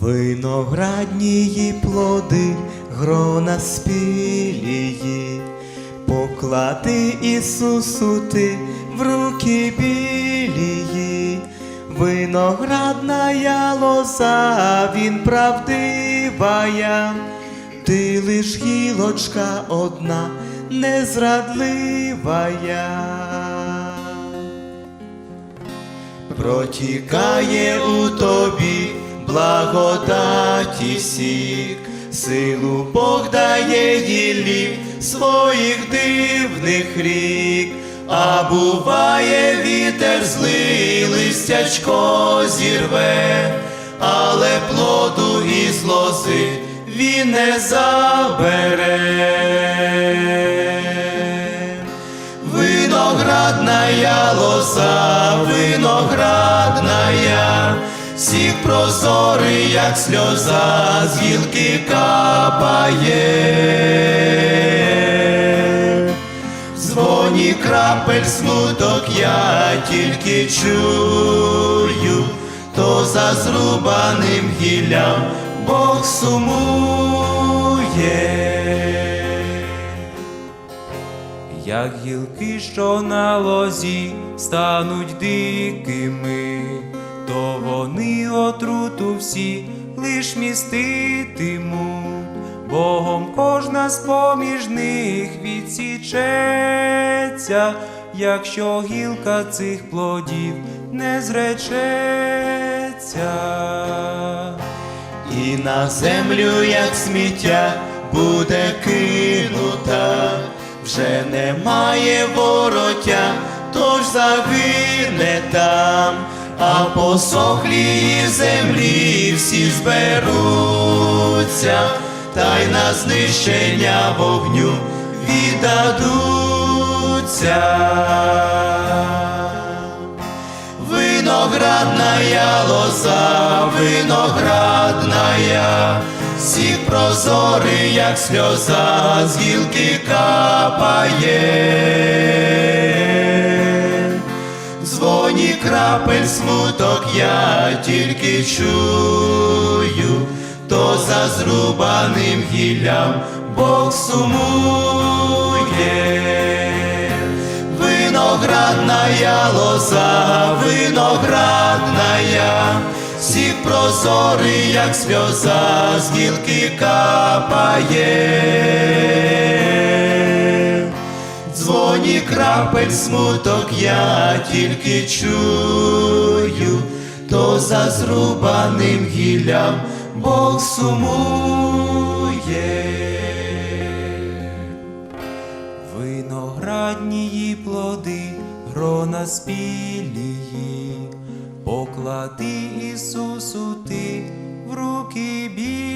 Винограднії плоди, грона спілії, поклади Ісусу ти в руки білії, виноградна лоза, він правдивая, ти лиш гілочка одна, незрадливая. Протікає у тобі благодаті сік, силу Бог дає гіллі своїх дивних рік, а буває вітер злий, листячко зірве, але плоду із лози він не забере. Виноградная лоза, виноградная, всіх прозорий, як сльоза, з гілки капає. Дзвоні крапель смуток я тільки чую, то за зрубаним гіллям Бог сумує. Як гілки, що на лозі стануть дикими, то вони отруту всі лиш міститимуть, Богом кожна з поміж них відсічеться, якщо гілка цих плодів не зречеться. І на землю, як сміття, буде кинута, вже немає вороття, тож загине там, а посохлі землі всі зберуться, та й на знищення вогню віддадуться. Виноградная лоза, виноградная, всіх прозорий, як сльоза, з гілки капає. Дзвоні крапель смуток я тільки чую, то за зрубаним гіллям Бог сумує. Виноградная лоза, виноградная, всіх прозорий, як сльоза, з гілки капає. Дзвоні крапель смуток я тільки чую, то за зрубаним гіллям Бог сумує. Виноградні плоди, грона спілії, поклади Ісусу ти в руки білі.